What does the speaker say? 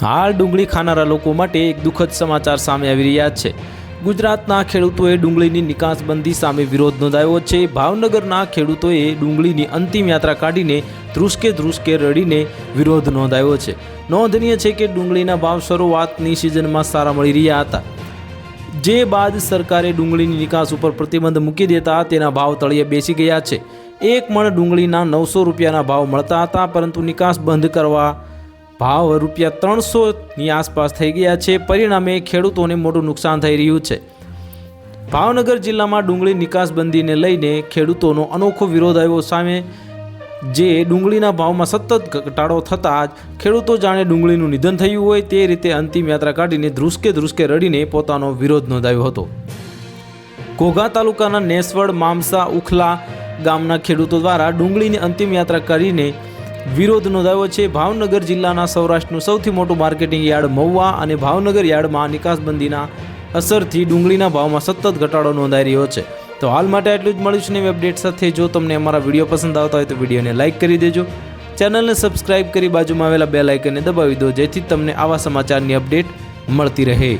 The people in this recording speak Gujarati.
હાલ ડુંગળી ખાનારા લોકો માટે એક દુઃખદ સમાચાર સામે આવી રહ્યા છે. ગુજરાતના ખેડૂતોએ ડુંગળીની નિકાસબંધી સામે વિરોધ નોંધાયો છે. ભાવનગરના ખેડૂતોએ ડુંગળીની અંતિમ યાત્રા કાઢીને ધ્રુસકે ધ્રુસકે રડીને વિરોધ નોંધાયો છે. નોંધનીય છે કે ડુંગળીના ભાવ શરૂઆતની સિઝનમાં સારા મળી રહ્યા હતા. જે બાદ સરકારે ડુંગળીની નિકાસ ઉપર પ્રતિબંધ મૂકી દેતા તેના ભાવ તળિયે બેસી ગયા છે. એક મણ ડુંગળીના નવસો રૂપિયાના ભાવ મળતા હતા, પરંતુ નિકાસ બંધ કરવા ભાવ રૂપિયા ત્રણસોની આસપાસ થઈ ગયા છે. પરિણામે ખેડૂતોને મોટું નુકસાન થઈ રહ્યું છે. ભાવનગર જિલ્લામાં ડુંગળી નિકાસબંધીને લઈને ખેડૂતોનો અનોખો વિરોધ આવ્યો સામે જે ડુંગળીના ભાવમાં સતત ઘટાડો થતાં જ ખેડૂતો જાણે ડુંગળીનું નિધન થયું હોય તે રીતે અંતિમ યાત્રા કાઢીને ધ્રુસકે ધ્રુસકે રડીને પોતાનો વિરોધ નોંધાવ્યો હતો. ઘોઘા તાલુકાના નેસવડ, મામસા, ઉખલા ગામના ખેડૂતો દ્વારા ડુંગળીની અંતિમ યાત્રા કરીને વિરોધ નોંધાયો છે. ભાવનગર જિલ્લાના સૌરાષ્ટ્રનું સૌથી મોટું માર્કેટિંગ યાર્ડ મહુવા અને ભાવનગર યાર્ડમાં નિકાસબંધીના અસરથી ડુંગળીના ભાવમાં સતત ઘટાડો નોંધાઈ રહ્યો છે. તો હાલ માટે આટલું જ. મળીશું નવી અપડેટ સાથે. જો તમને અમારા વીડિયો પસંદ આવતા હોય તો વિડીયોને લાઇક કરી દેજો. ચેનલને સબસ્ક્રાઇબ કરી બાજુમાં આવેલા બે લાઇકનને દબાવી દો. જેથી તમને આવા સમાચારની અપડેટ મળતી રહે.